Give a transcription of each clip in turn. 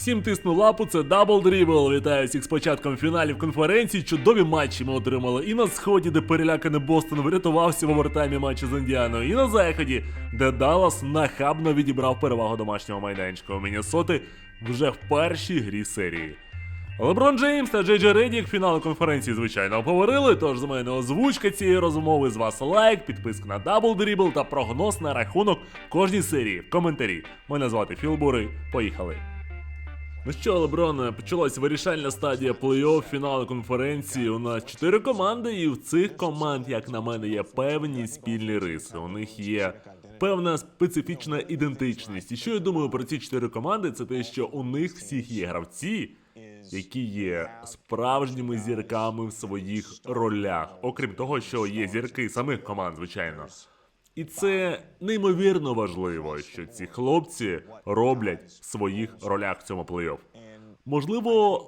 Всім тисну лапу, це Double Dribble. Вітаю всіх з початком фіналів конференції. Чудові матчі ми отримали і на сході, де переляканий Бостон врятувався в овертаймі матчі з Індіаною, і на заході, де Даллас нахабно відібрав перевагу домашнього майданчика у Міннесоти вже в першій грі серії. Леброн Джеймс та Джей Джей Редік фінал конференції, звичайно, обговорили. Тож з мене озвучка цієї розмови. З вас лайк, підписка на Double Dribble та прогноз на рахунок кожній серії в коментарі. Мене звати Філ Бурий. Поїхали. Ну що, Леброн, почалась вирішальна стадія плей-офф фіналу конференції. У нас чотири команди, і в цих команд, як на мене, є певні спільні риси. У них є певна специфічна ідентичність. І що я думаю про ці чотири команди, це те, що у них всіх є гравці, які є справжніми зірками в своїх ролях. Окрім того, що є зірки самих команд, звичайно. І це неймовірно важливо, що ці хлопці роблять в своїх ролях в цьому плей-офф. Можливо,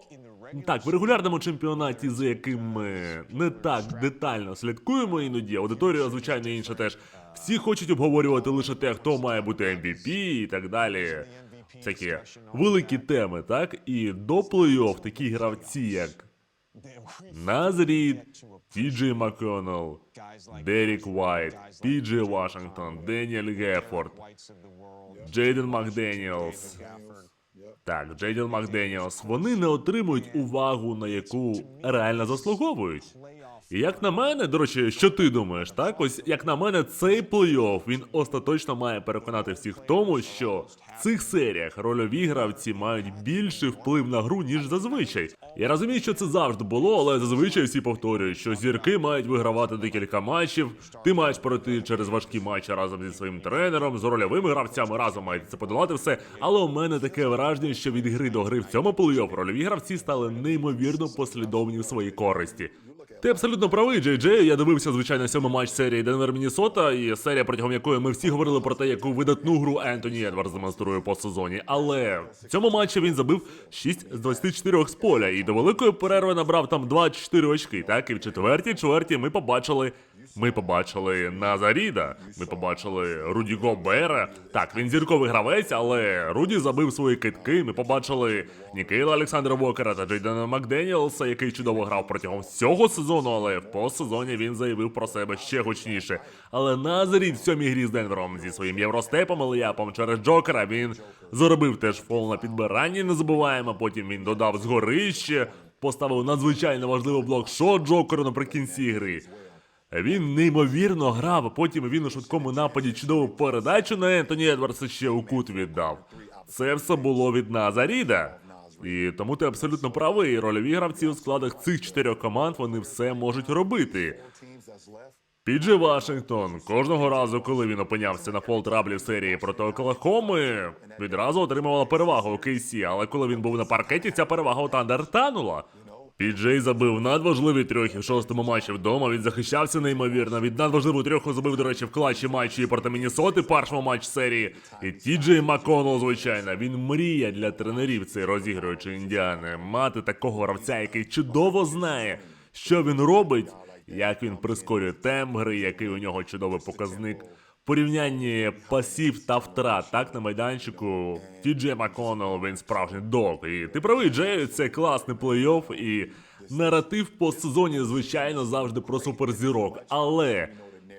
так, в регулярному чемпіонаті, за яким ми не так детально слідкуємо іноді, аудиторія, звичайно, інша теж. Всі хочуть обговорювати лише те, хто має бути MVP і так далі. Такі великі теми, так? І до плей-офф такі гравці, як Назрід, Тіджей Макконнелл, Дерік Уайт, Піджі Вашингтон, Деніель Гефорд, Джейден Макденіелс. Так, Джейден Макденіелс. Вони не отримують увагу, на яку реально заслуговують. І як на мене, до речі, що ти думаєш, так? Ось як на мене, цей плей-офф він остаточно має переконати всіх тому, що в цих серіях рольові гравці мають більший вплив на гру, ніж зазвичай. Я розумію, що це завжди було, але зазвичай всі повторюють, що зірки мають вигравати декілька матчів. Ти маєш пройти через важкі матчі разом зі своїм тренером, з рольовими гравцями разом мають це подолати все. Але у мене таке враження, що від гри до гри в цьому плей-офф рольові гравці стали неймовірно послідовні в своїй користі. Ти абсолютно правий, Джей Джей. Я дивився, звичайно, сьомий матч серії Денвер Мінісота, і серія, протягом якої ми всі говорили про те, яку видатну гру Ентоні Едвардс демонструє по сезоні. Але в цьому матчі він забив 6 з 24 з поля, і до великої перерви набрав там 24 очки. Так, і в четвертій чверті ми побачили. Ми побачили Назаріда, ми побачили Руді Гобера. Так, він зірковий гравець, але Руді забив свої китки. Ми побачили Нікейла Олександра Вокера та Джейдена Макденіелса, який чудово грав протягом всього сезону, але в постсезоні він заявив про себе ще гучніше. Але Назарід в сьомій грі з Денвером зі своїм євростепом Іліапом через Джокера він заробив теж фол на підбиранні, не забуваємо. Потім він додав згорище, поставив надзвичайно важливий блок шот Джокеру наприкінці гри. Він неймовірно грав, потім він у швидкому нападі чудову передачу на Ентоні Едвардса ще у кут віддав. Це все було від Назаріда. І тому ти абсолютно правий. Рольові гравці у складах цих чотирьох команд вони все можуть робити. Піджи Вашингтон кожного разу, коли він опинявся на фол траблі в серії проти Оклахоми, відразу отримувала перевагу у Кейсі, але коли він був на паркеті, ця перевага у Тандер танула. Піджей забив надважливі трьохи в шостому матчі вдома. Він захищався неймовірно. Від надважливу трьоху забив, до речі, в клатчі матчі проти Міннесоти, першому матч серії. І Тіджей Маконел, звичайно, він мріє для тренерів цей розігруючи індіани. Мати такого гравця, який чудово знає, що він робить, як він прискорює темп гри, який у нього чудовий показник. Порівнянні пасів та втрат, так на майданчику Тіджей Маконел, він справжній дог. І ти правий, Джею, це класний плей-офф і наратив по сезоні, звичайно, завжди про суперзірок. Але,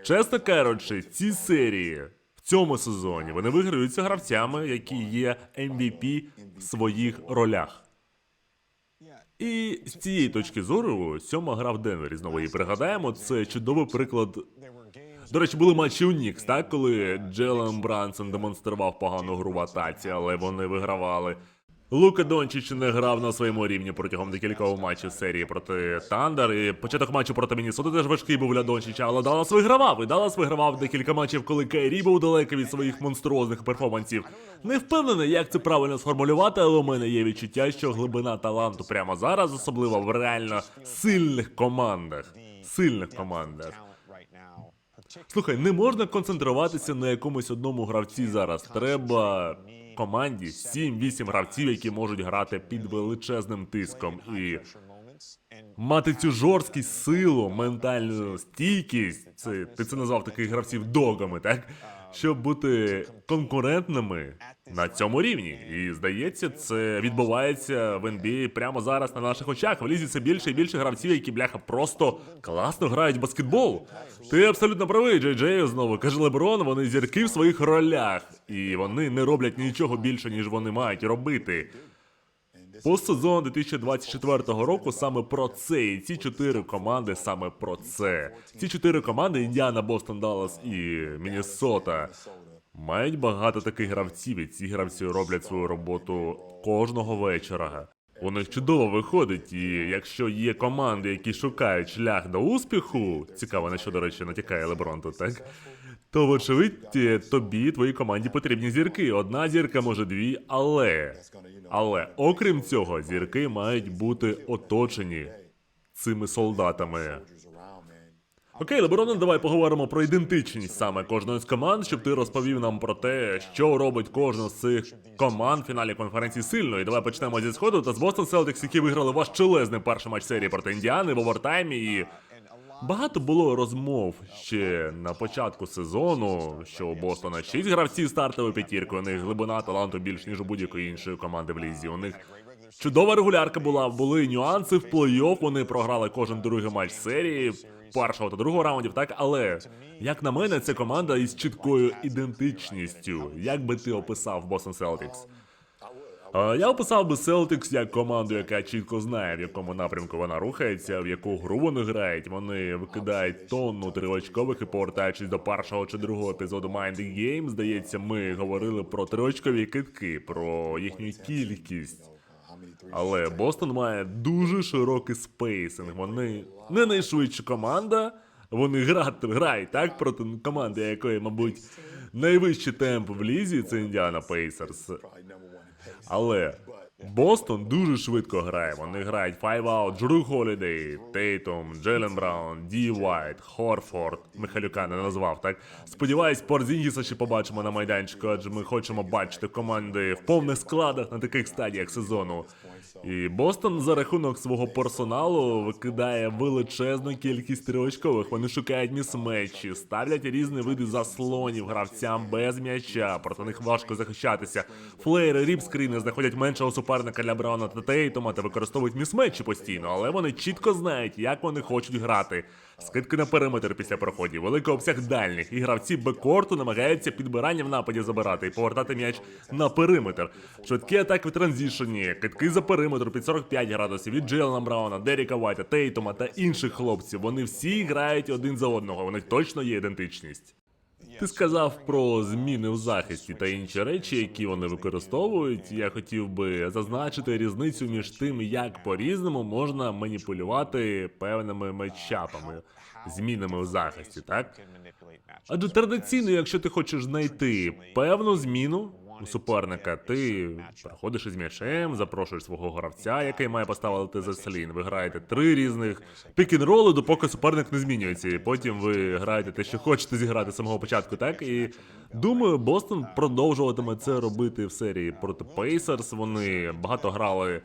чесно кажучи, ці серії в цьому сезоні вони виграються гравцями, які є MVP в своїх ролях. І з цієї точки зору, сьома гра в Денвері, знову її пригадаємо, це чудовий приклад до речі, були матчі у Нікс, так, коли Джелен Брансон демонстрував погану гру в атаці, але вони вигравали. Лука Дончич не грав на своєму рівні протягом декількох матчів серії проти Тандер. І початок матчу проти Міннесоти теж важкий був для Дончича, але Даллас вигравав. І Даллас вигравав декілька матчів, коли Кейрі був далекий від своїх монструозних перформансів. Не впевнений, як це правильно сформулювати, але у мене є відчуття, що глибина таланту прямо зараз, особливо в реально сильних командах. Сильних командах. Слухай, не можна концентруватися на якомусь одному гравці зараз. Треба команді 7-8 гравців, які можуть грати під величезним тиском і мати цю жорсткість, силу, ментальну стійкість. Це ти це назвав таких гравців догами, так? Щоб бути конкурентними на цьому рівні. І здається, це відбувається в NBA прямо зараз на наших очах. В лізі все більше і більше гравців, які бляха просто класно грають в баскетбол. Ти абсолютно правий, Джей Джею знову каже Леброн, вони зірки в своїх ролях, і вони не роблять нічого більше, ніж вони мають робити. Постсезон 2024 року саме про це. І ці чотири команди саме про це. Ці чотири команди Індіана, Бостон, Даллас і Міннесота мають багато таких гравців, і ці гравці роблять свою роботу кожного вечора. У них чудово виходить, і якщо є команди, які шукають шлях до успіху, цікаво, на що, до речі, натякає Леброн тут, так? То, вочевидь, тобі, твоїй команді потрібні зірки. Одна зірка, може дві, але. Але окрім цього, зірки мають бути оточені цими солдатами. Окей, Леброне, давай поговоримо про ідентичність саме кожної з команд, щоб ти розповів нам про те, що робить кожна з цих команд в фіналі конференції сильною. Давай почнемо зі сходу та з Бостон Селтикс, які виграли важчелезний перший матч серії проти Індіани в овертаймі. І багато було розмов ще на початку сезону, що у Бостона 6 гравців стартової п'ятірки. У них глибина таланту більш ніж у будь-якої іншої команди в лізі. У них Чудова регулярка була, були нюанси в плей-офф, вони програли кожен другий матч серії, першого та другого раундів, так, але як на мене, це команда із чіткою ідентичністю. Як би ти описав Boston Celtics? Я описав би Celtics як команду, яка чітко знає, в якому напрямку вона рухається, в яку гру вони грають. Вони викидають тонну триочкових і повертаючись до першого чи другого епізоду Mind the Game, здається, ми говорили про триочкові китки, про їхню кількість. Але Бостон має дуже широкий спейсинг. Вони не найшвидша команда. Вони грати грають так проти команди, якої, мабуть, найвищий темп в лізі це Індіана Пейсерс. Але Бостон дуже швидко грає. Вони грають Five Out, Джру Холідей, Тейтом, Джелен Браун, Ді Вайт, Хорфорд. Михайлюка не назвав, так? Сподіваюсь, Порзінгіса ще побачимо на майданчику, адже ми хочемо бачити команди в повних складах на таких стадіях сезону. І Бостон за рахунок свого персоналу викидає величезну кількість триочкових. Вони шукають місмечі, ставлять різні види заслонів гравцям без м'яча. Проти них важко захищатися. Флеєри, ріпскріни знаходять меншого суперника для Брауна та Тейтома та використовують місмечі постійно, але вони чітко знають, як вони хочуть грати. Скидки на периметр після проходів, великий обсяг дальніх, і гравці бекорту намагаються підбирання в нападі забирати і повертати м'яч на периметр. Швидкі атаки в транзішені, китки за периметр під 45 градусів від Джейлана Брауна, Деріка Вайта, Тейтума та інших хлопців. Вони всі грають один за одного. У них точно є ідентичність. Ти сказав про зміни в захисті та інші речі, які вони використовують. Я хотів би зазначити різницю між тим, як по-різному можна маніпулювати певними матчапами, змінами в захисті, так? Адже традиційно, якщо ти хочеш знайти певну зміну у суперника, ти проходиш із м'ячем, запрошуєш свого гравця, який має поставити заслін. Ви граєте три різних пікінроли, допоки суперник не змінюється. І потім ви граєте те, що хочете зіграти з самого початку, так? І думаю, Бостон продовжуватиме це робити в серії проти Пейсерс. Вони багато грали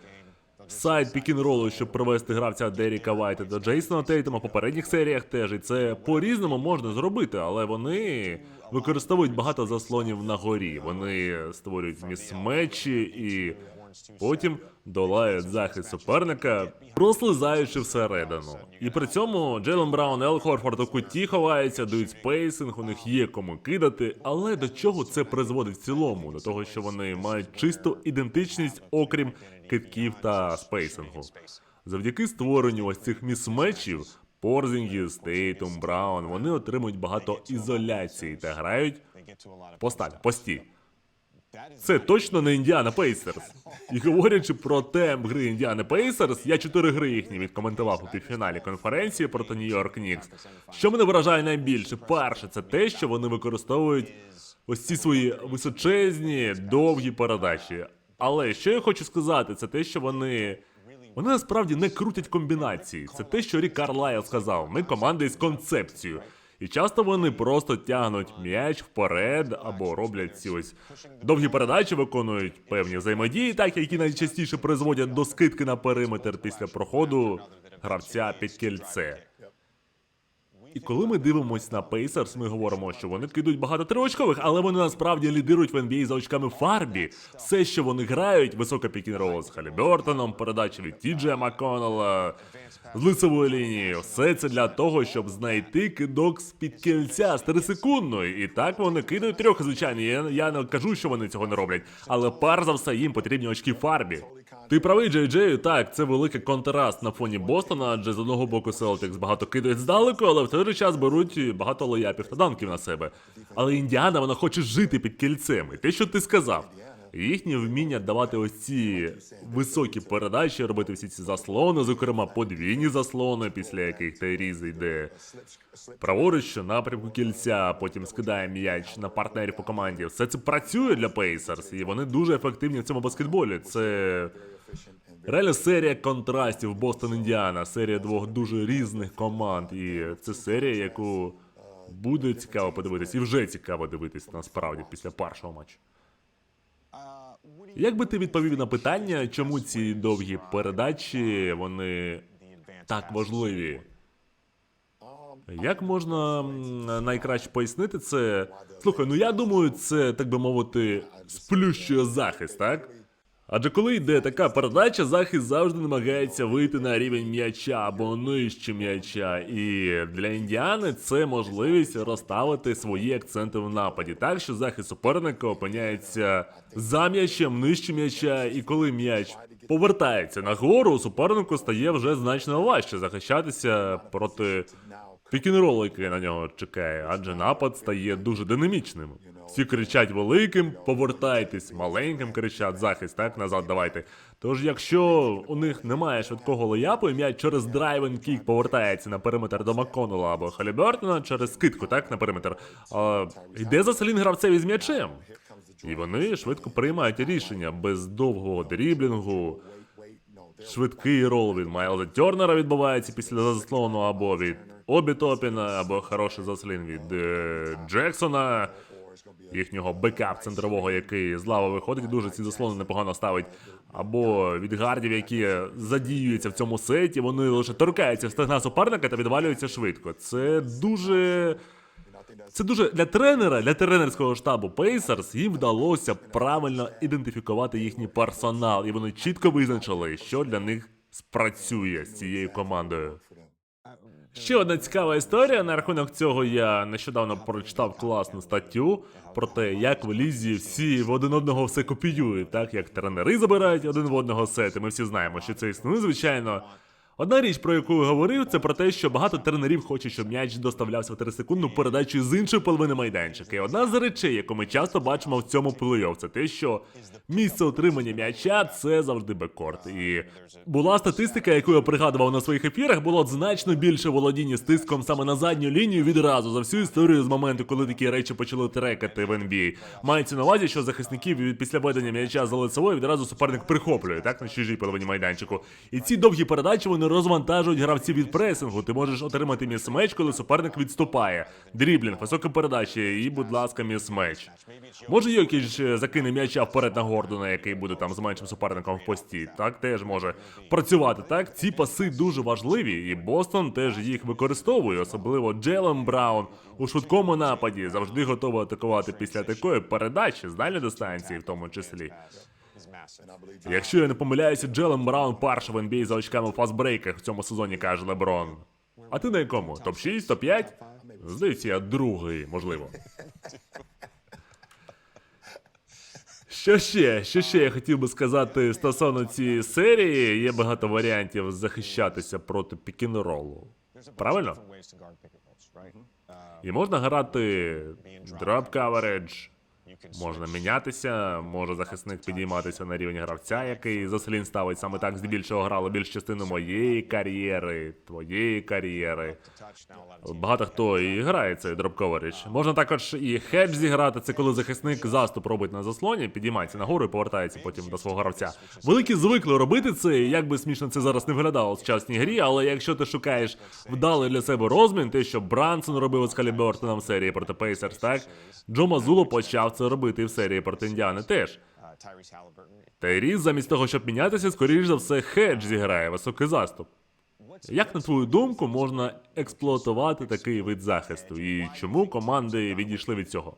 сайт пікінролу, щоб привести гравця Деріка Вайта до Джейсона Тейтума в попередніх серіях теж. І це по-різному можна зробити, але вони використовують багато заслонів на горі. Вони створюють місмечі і потім долають захист суперника, прослизаючи всередину. І при цьому Джейлен Браун, Ел Хорфорд у куті ховаються, дають спейсинг, у них є кому кидати. Але до чого це призводить в цілому? До того, що вони мають чисту ідентичність, окрім китків та спейсингу. Завдяки створенню ось цих місмечів, Порзінгіс, Тейтум, Браун, вони отримують багато ізоляції та грають посталь, пості. Це точно не Індіана Пейсерс. І говорячи про темп гри Індіани Пейсерс, я чотири гри їхні відкоментував у півфіналі конференції проти Нью-Йорк Нікс. Що мене вражає найбільше? Перше, це те, що вони використовують ось ці свої височезні, довгі передачі. Але що я хочу сказати, це те, що вони. Вони насправді не крутять комбінації. Це те, що Рік Карлайл сказав. Ми команда із концепцією. І часто вони просто тягнуть м'яч вперед або роблять ці ось довгі передачі, виконують певні взаємодії, так які найчастіше призводять до скидки на периметр після проходу гравця під кільце. І коли ми дивимося на Пейсерс, ми говоримо, що вони кидуть багато триочкових, але вони насправді лідирують в NBA за очками фарбі. Все, що вони грають, висока пікінрол з Халібертоном, передача від Тіджея Макконнелла, з лицевої лінії. Все це для того, щоб знайти кидок з під кільця з 3 секундної. І так вони кидають трьох, звичайно. Я, я не кажу, що вони цього не роблять, але перш за все їм потрібні очки фарбі. Ти правий, Джей Джей, так, це великий контраст на фоні Бостона, адже з одного боку Селтикс багато кидають здалеку, але в той же час беруть багато лояпів та данків на себе. Але Індіана вона хоче жити під кільцем. І те, що ти сказав. Їхнє вміння давати ось ці високі передачі, робити всі ці заслони, зокрема подвійні заслони, після яких Тайріз йде праворуч напрямку кільця, потім скидає м'яч на партнерів по команді. Все це працює для Пейсерс, і вони дуже ефективні в цьому баскетболі. Це реально серія контрастів Бостон Індіана, серія двох дуже різних команд. І це серія, яку буде цікаво подивитись, і вже цікаво дивитись насправді після першого матчу. Як би ти відповів на питання, чому ці довгі передачі вони так важливі? Як можна найкраще пояснити це? Слухай, ну я думаю, це так би мовити, сплющує захист, так? Адже коли йде така передача, захист завжди намагається вийти на рівень м'яча або нижче м'яча. І для індіани це можливість розставити свої акценти в нападі, так що захист суперника опиняється за м'ячем, нижче м'яча, і коли м'яч повертається нагору, супернику стає вже значно важче захищатися проти пікінролу, який на нього чекає, адже напад стає дуже динамічним. Всі кричать великим, повертайтесь, маленьким кричать захист, так назад давайте. Тож, якщо у них немає швидкого леяпу, і м'яч через драйвен кік повертається на периметр до Макконнелла або Халібертона через скидку, так, на периметр, а, йде за селін гравцеві з м'ячем. І вони швидко приймають рішення без довгого дріблінгу. Швидкий рол від Майлза Тернера відбувається після заслону або від Обі Топіна, або хороший заслін від е, Джексона, їхнього бекап центрового, який з лави виходить, дуже ці заслони непогано ставить. Або від гардів, які задіюються в цьому сеті, вони лише торкаються стегна суперника та відвалюються швидко. Це дуже. Це дуже для тренера, для тренерського штабу Pacers їм вдалося правильно ідентифікувати їхній персонал, і вони чітко визначили, що для них спрацює з цією командою. Ще одна цікава історія. На рахунок цього я нещодавно прочитав класну статтю про те, як в лізі всі в один одного все копіюють, так як тренери забирають один в одного сети. Ми всі знаємо, що це існує, звичайно. Одна річ, про яку я говорив, це про те, що багато тренерів хочуть, щоб м'яч доставлявся в 3 секунду передачі з іншої половини майданчика. І одна з речей, яку ми часто бачимо в цьому плей-офф, це те, що місце отримання м'яча це завжди бекорт. І була статистика, яку я пригадував на своїх ефірах, було значно більше володіння стиском саме на задню лінію відразу за всю історію з моменту, коли такі речі почали трекати в NBA. Мається на увазі, що захисників після ведення м'яча за лицевою відразу суперник прихоплює так на чужій половині майданчику. І ці довгі передачі вони розвантажують гравців від пресингу. Ти можеш отримати міс-меч, коли суперник відступає. Дріблінг, високі передачі і, будь ласка, міс-меч. Може, Йокіч е, закине м'яча вперед на Гордона, який буде там з меншим суперником в пості. Так теж може працювати. Так, ці паси дуже важливі, і Бостон теж їх використовує, особливо Джелен Браун у швидкому нападі завжди готовий атакувати після такої передачі з дальньої дистанції, в тому числі. Якщо я не помиляюся, Джелен Браун перший в NBA за очками в фастбрейках в цьому сезоні, каже Леброн. А ти на якому? Топ 6, топ 5? Здається, я другий, можливо. Що ще? Що ще я хотів би сказати стосовно цієї серії? Є багато варіантів захищатися проти пікінролу. Правильно? І можна грати дроп кавередж, можна мінятися, може захисник підійматися на рівень гравця, який заслін ставить саме так здебільшого грали більш частину моєї кар'єри, твоєї кар'єри. Багато хто і грає цей дроп коверідж. Можна також і хедж зіграти. Це коли захисник заступ робить на заслоні, підіймається нагору і повертається потім до свого гравця. Великі звикли робити це. і Як би смішно це зараз не виглядало в сучасній грі, але якщо ти шукаєш вдалий для себе розмін, те, що Брансон робив з Халібертоном в серії проти Пейсерс, так Джо Мазуло почав це робити і в серії проти Індіани теж. Тайріс, замість того, щоб мінятися, скоріш за все, хедж зіграє високий заступ. Як на твою думку можна експлуатувати такий вид захисту? І чому команди відійшли від цього?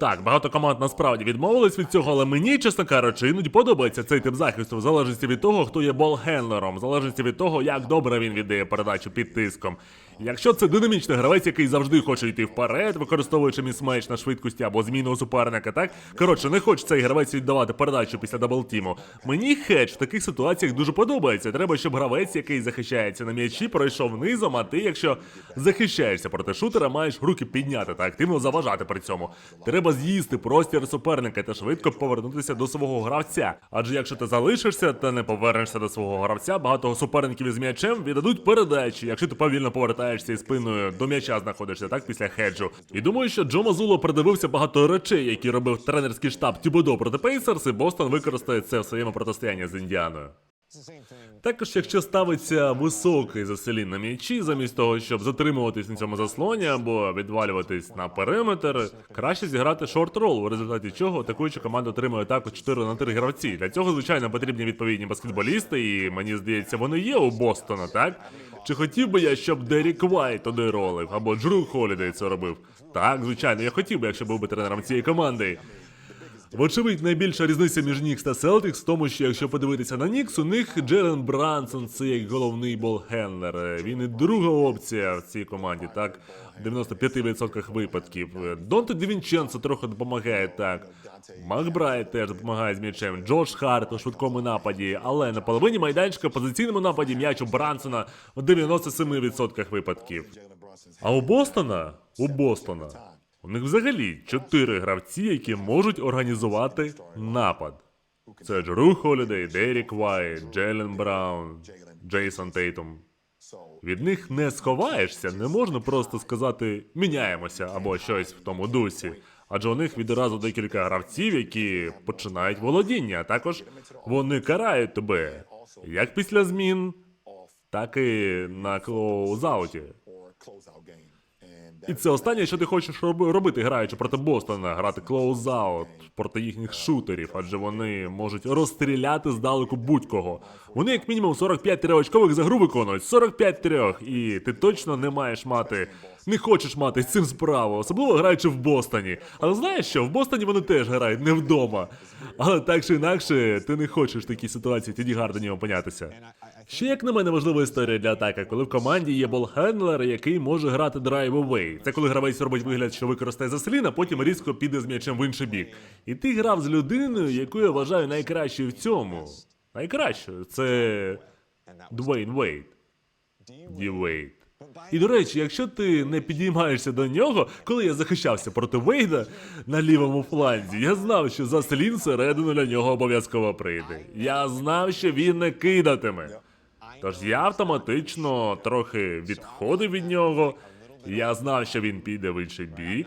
Так, багато команд насправді відмовились від цього, але мені, чесно кажучи, іноді подобається цей тип захисту, в залежності від того, хто є бол-хендлером, в залежності від того, як добре він віддає передачу під тиском. Якщо це динамічний гравець, який завжди хоче йти вперед, використовуючи місмеч на швидкості або зміну суперника, так коротше, не хоче цей гравець віддавати передачу після даблтіму. Мені хедж в таких ситуаціях дуже подобається. Треба, щоб гравець, який захищається на м'ячі, пройшов низом, а ти, якщо захищаєшся проти шутера, маєш руки підняти та активно заважати при цьому. Треба з'їсти простір суперника та швидко повернутися до свого гравця. Адже якщо ти залишишся та не повернешся до свого гравця, багато суперників із м'ячем віддадуть передачі, якщо ти повільно повертаєшся і спиною до м'яча знаходишся так після хеджу. І думаю, що Джо Мазуло придивився багато речей, які робив тренерський штаб Тюбодо проти Пейсерс, і Бостон використає це в своєму протистоянні з Індіаною. Також, якщо ставиться високий заселін на м'ячі, замість того, щоб затримуватись на цьому заслоні або відвалюватись на периметр, краще зіграти шорт-рол, у результаті чого атакуюча команда отримує також 4 на 3 гравці. Для цього, звичайно, потрібні відповідні баскетболісти, і мені здається, вони є у Бостона, так? Чи хотів би я, щоб Дерік Вайт туди ролив, або Джру Холідей це робив? Так, звичайно, я хотів би, якщо був би тренером цієї команди. Вочевидь, найбільша різниця між Нікс та Селтикс в тому, що якщо подивитися на Нікс, у них Джерен Брансон це як головний болхендлер. Він і друга опція в цій команді, так? В 95% випадків. Донте Дівінченцо трохи допомагає так. Макбрайт теж допомагає з м'ячем. Джош Харт у швидкому нападі, але на половині майданчика позиційному нападі м'яч у Брансона в 97% випадків. А у Бостона? У Бостона. У них взагалі чотири гравці, які можуть організувати напад. Це Джеру Холідей, Дерік Вайт, Джелен Браун, Джейсон Тейтум. Від них не сховаєшся, не можна просто сказати міняємося або щось в тому дусі. Адже у них відразу декілька гравців, які починають володіння. Також вони карають тебе як після змін, так і на клоузауті. І це останнє, що ти хочеш роби- робити, граючи проти Бостона, грати клоузаут проти їхніх шутерів, адже вони можуть розстріляти здалеку будь-кого. Вони як мінімум 45 триочкових за гру виконують, 45 трьох, і ти точно не маєш мати, не хочеш мати з цим справу, особливо граючи в Бостоні. Але знаєш що, в Бостоні вони теж грають не вдома. Але так чи інакше, ти не хочеш такій ситуації Тіді Гардені опинятися. Ще як на мене важлива історія для атаки, коли в команді є болхендлер, який може грати драйв away. Це коли гравець робить вигляд, що використає заслін, а потім різко піде з м'ячем в інший бік. І ти грав з людиною, яку я вважаю найкращою в цьому. Найкращою це Дуейн Вейт. Ді Вейт. І до речі, якщо ти не підіймаєшся до нього, коли я захищався проти Вейда на лівому фланзі, я знав, що заслін всередину для нього обов'язково прийде. Я знав, що він не кидатиме. Тож я автоматично трохи відходив від нього. Я знав, що він піде в інший бік.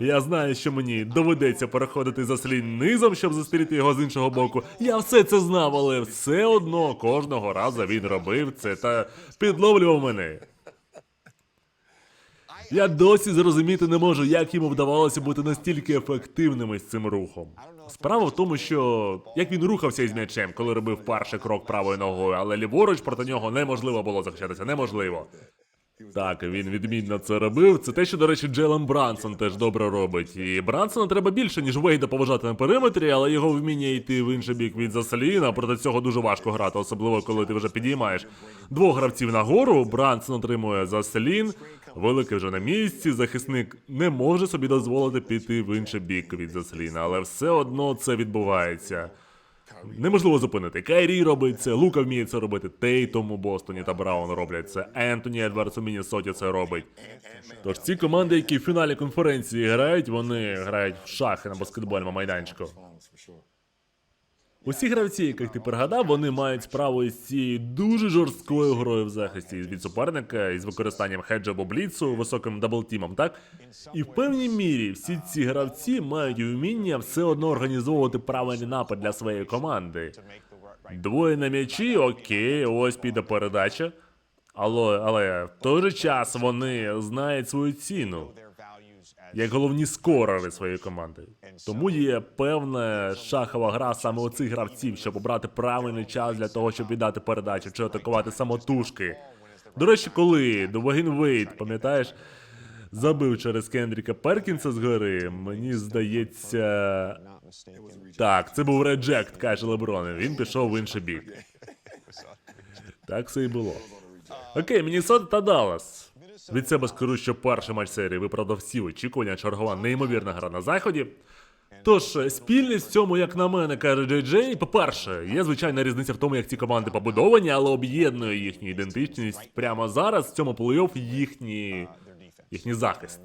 Я знаю, що мені доведеться переходити за слін низом, щоб зустріти його з іншого боку. Я все це знав, але все одно кожного разу він робив це та підловлював мене. Я досі зрозуміти не можу, як йому вдавалося бути настільки ефективними з цим рухом. Справа в тому, що як він рухався із м'ячем, коли робив перший крок правою ногою, але ліворуч проти нього неможливо було захищатися, неможливо. Так, він відмінно це робив. Це те, що, до речі, Джелен Брансон теж добре робить. І Брансона треба більше, ніж Вейда поважати на периметрі, але його вміння йти в інший бік від Заселіна. Проти цього дуже важко грати, особливо коли ти вже підіймаєш двох гравців нагору. Брансон отримує Заселін, великий вже на місці. Захисник не може собі дозволити піти в інший бік від Заселіна, але все одно це відбувається. Неможливо зупинити. Кайрі робить це, Лука вміє це робити, Тейтом у Бостоні та Браун роблять це, Ентоні Едвардс у Міннесоті це робить. Тож ці команди, які в фіналі конференції грають, вони грають в шахи на баскетбольному майданчику. Усі гравці, яких ти пригадав, вони мають справу із цією дуже жорсткою грою в захисті від суперника із використанням хеджа або бліцу високим даблтімом, так? І в певній мірі всі ці гравці мають вміння все одно організовувати правильний напад для своєї команди. Двоє на м'ячі, окей, ось піде передача. Але, але в той же час вони знають свою ціну. Як головні скорери своєї команди. Тому є певна шахова гра саме у цих гравців, щоб обрати правильний час для того, щоб віддати передачу чи атакувати самотужки. До речі, коли Довагін Вейт, пам'ятаєш, забив через Кендріка Перкінса з гори, мені здається. Так, це був реджект, каже Леброн. Він пішов в інший бік. Так все і було. Окей, Міннесота та Даллас. Від себе скажу, що перший матч серії виправдав всі очікування, чергова неймовірна гра на заході. Тож, спільність в цьому, як на мене, каже Джей Джей, по-перше, є звичайна різниця в тому, як ці команди побудовані, але об'єднує їхню ідентичність прямо зараз в цьому плей-офф їхні, їхній захист.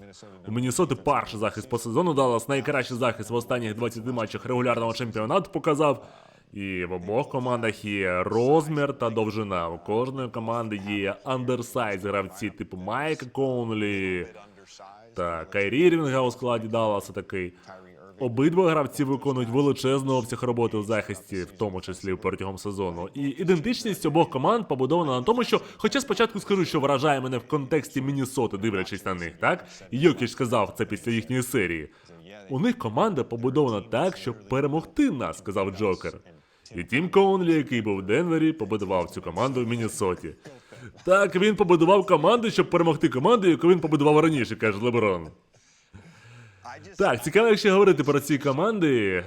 У Міннесоти перший захист по сезону Даллас найкращий захист в останніх 20 матчах регулярного чемпіонату показав. І в обох командах є розмір та довжина. У кожної команди є андерсайз гравці, типу Майка Конлі та Кайрі Ірвінга у складі Далласа такий. Обидва гравці виконують величезний обсяг роботи у захисті, в тому числі протягом сезону. І ідентичність обох команд побудована на тому, що, хоча спочатку скажу, що вражає мене в контексті Міннесоти, дивлячись на них, так? Йокіч сказав це після їхньої серії. У них команда побудована так, щоб перемогти нас, сказав Джокер. І Тім Коунлі, який був в Денвері, побудував цю команду в Міннесоті. Так, він побудував команду, щоб перемогти команду, яку він побудував раніше, каже Леброн. Так, цікаво, якщо говорити про ці команди,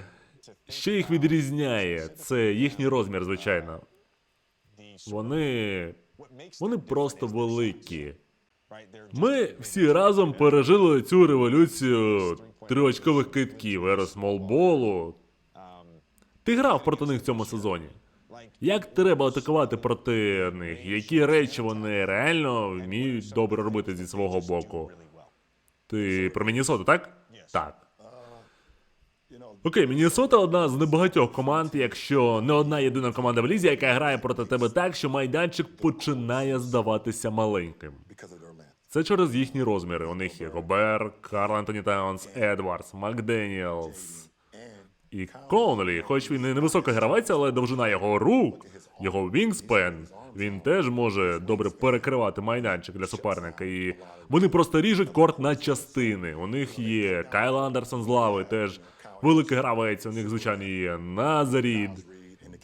що їх відрізняє? Це їхній розмір, звичайно. Вони. Вони просто великі. Ми всі разом пережили цю революцію триочкових китків, ера смолболу. Ти грав проти них в цьому сезоні. Як треба атакувати проти них? Які речі вони реально вміють добре робити зі свого боку? Ти про Міннесоту, так? Так. Окей, Міннесота одна з небагатьох команд, якщо не одна єдина команда в лізі, яка грає проти тебе так, що майданчик починає здаватися маленьким. Це через їхні розміри. У них є Гобер, Карл Антоні Таунс, Едвардс, Макденіелс і Конолі. Хоч він і невисокий гравець, але довжина його рук, його вінгспен, він теж може добре перекривати майданчик для суперника. І вони просто ріжуть корт на частини. У них є Кайл Андерсон з лави, теж великий гравець. У них, звичайно, є Назарід,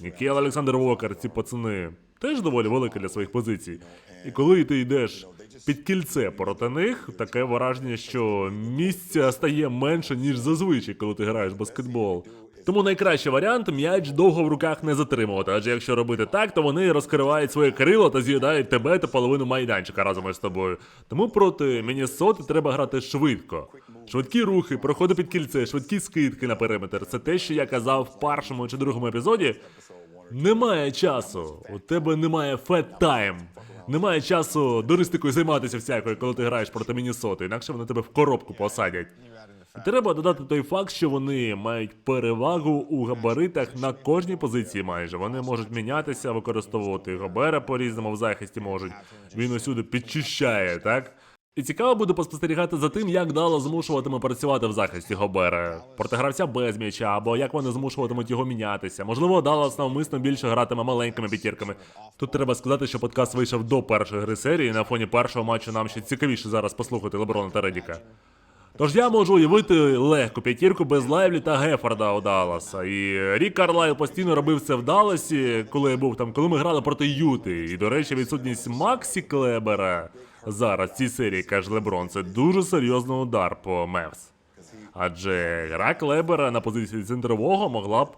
Нікел Олександр Вокер, ці пацани теж доволі великі для своїх позицій. І коли ти йдеш під кільце проти них, таке враження, що місця стає менше, ніж зазвичай, коли ти граєш в баскетбол. Тому найкращий варіант м'яч довго в руках не затримувати, адже якщо робити так, то вони розкривають своє крило та з'їдають тебе та половину майданчика разом із тобою. Тому проти Міннесоти треба грати швидко. Швидкі рухи, проходи під кільце, швидкі скидки на периметр. Це те, що я казав в першому чи другому епізоді. Немає часу. У тебе немає фет тайм. Немає часу дуристикою займатися всякою, коли ти граєш проти Мінісоти, інакше вони тебе в коробку посадять. Треба додати той факт, що вони мають перевагу у габаритах на кожній позиції майже. Вони можуть мінятися, використовувати габера по-різному в захисті можуть. Він усюди підчищає, так? І цікаво буде поспостерігати за тим, як Дало змушуватиме працювати в захисті Гобера проти гравця без м'яча, або як вони змушуватимуть його мінятися. Можливо, Даллас навмисно більше гратиме маленькими п'ятірками. Тут треба сказати, що подкаст вийшов до першої гри серії. На фоні першого матчу нам ще цікавіше зараз послухати Леброна та Редіка. Тож я можу уявити легку п'ятірку без Лайвлі та Гефорда у Далласа. І Рік Карлайл постійно робив це в Далласі, коли я був там, коли ми грали проти Юти. І, до речі, відсутність Максі Клебера зараз цій серії, каже Леброн, це дуже серйозний удар по Мевс. Адже гра Клебера на позиції центрового могла б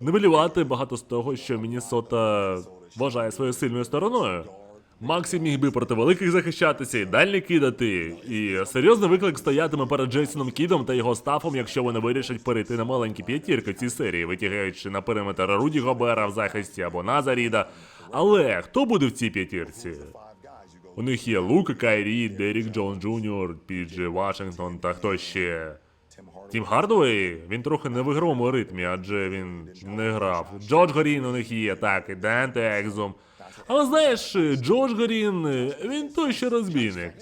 нивелювати багато з того, що Міннесота вважає своєю сильною стороною. Максі міг би проти великих захищатися і дальні кидати. І серйозний виклик стоятиме перед Джейсоном Кідом та його стафом, якщо вони вирішать перейти на маленькі п'ятірки цій серії, витягаючи на периметр Руді Гобера в захисті або Назаріда. Але хто буде в цій п'ятірці? У них є Лука Кайрі, Дерік Джон Джуніор, Піджі Вашингтон та хто ще. Тім Хардовей, він трохи не в ігровому ритмі, адже він не грав. Джордж Горін у них є, так, і Денте Екзум. Але знаєш, Джордж Горін, він той ще розбійник.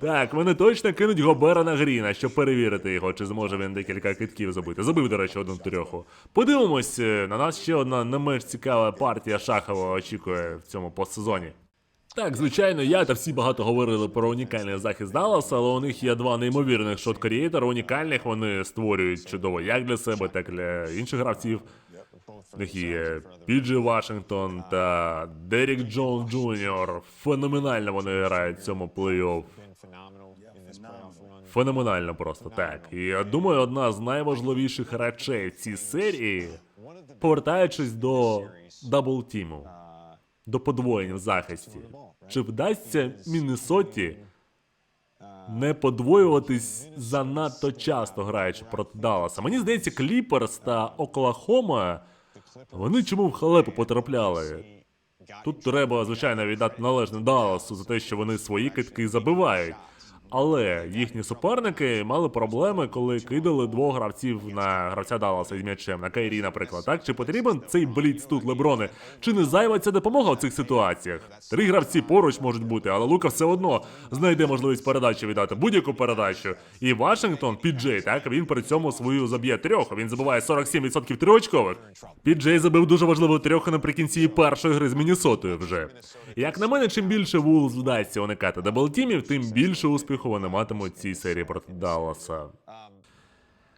Так, вони точно кинуть Гобера на Гріна, щоб перевірити його, чи зможе він декілька китків забити. Забив, до речі, одну трьоху. Подивимось, е, на нас ще одна не менш цікава партія Шахова очікує в цьому постсезоні. Так, звичайно, я та всі багато говорили про унікальний захист Далласа, але у них є два неймовірних шот-крієтора. Унікальних вони створюють чудово як для себе, так і для інших гравців. У них є Піджі Вашингтон та Дерік Джонс Джуніор. Феноменально вони грають в цьому плей-офф. Феноменально просто так. І я думаю, одна з найважливіших речей в цій серії, повертаючись до даблтіму, до подвоєння в захисті. Чи вдасться Міннесоті не подвоюватись занадто часто граючи проти Далласа? Мені здається, Кліперс та Оклахома вони чому в халепу потрапляли? Тут треба, звичайно, віддати належне Далласу за те, що вони свої китки забивають. Але їхні суперники мали проблеми, коли кидали двох гравців на гравця Далласа із м'ячем, на Кайрі, наприклад. Так чи потрібен цей бліц тут Леброни? Чи не зайва ця допомога в цих ситуаціях? Три гравці поруч можуть бути, але Лука все одно знайде можливість передачі віддати будь-яку передачу. І Вашингтон, Піджей, так він при цьому свою заб'є трьох. Він забиває 47% триочкових. Піджей забив дуже важливу трьох наприкінці першої гри з Міннесотою вже. Як на мене, чим більше Вулс вдасться уникати даблтімів, тим більше успіху вони матимуть цій серії проти Далласа.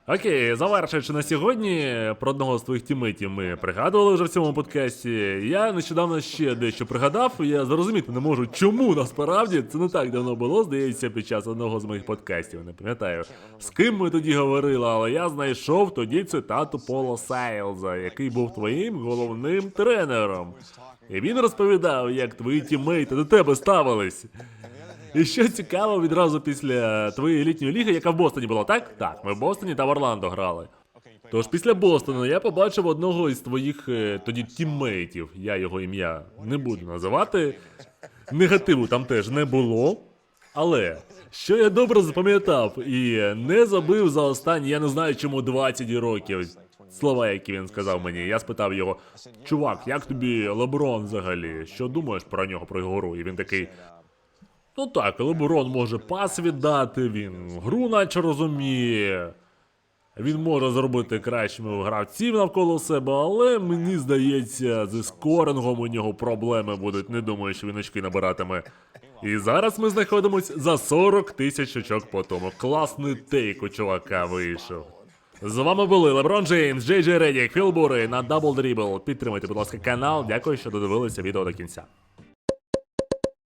Окей, завершуючи на сьогодні, про одного з твоїх тімейтів ми пригадували вже в цьому подкасті. Я нещодавно ще дещо пригадав, і я зрозуміти не можу, чому насправді це не так давно було, здається, під час одного з моїх подкастів. Не пам'ятаю, з ким ми тоді говорили, але я знайшов тоді цитату Пола Сайлза, який був твоїм головним тренером. І він розповідав, як твої тімейти до тебе ставились. І що цікаво, відразу після твоєї літньої ліги, яка в Бостоні була, так? Так, ми в Бостоні та в Орландо грали. Тож після Бостону я побачив одного із твоїх е, тоді тіммейтів, я його ім'я не буду називати. Негативу там теж не було. Але що я добре запам'ятав і не забив за останні, я не знаю чому 20 років. Слова, які він сказав мені, я спитав його: чувак, як тобі Леброн взагалі? Що думаєш про нього, про його гру? І він такий. Ну так, Леброн може пас віддати, він гру наче розуміє. Він може зробити кращими гравців навколо себе, але мені здається, зі скорингом у нього проблеми будуть. Не думаю, що він очки набиратиме. І зараз ми знаходимось за 40 тисяч очок по тому. Класний тейк у чувака вийшов. З вами були Леброн Джеймс, Джей Джей Редік, Філ на Double Dribble. Підтримайте, будь ласка, канал. Дякую, що додивилися відео до кінця.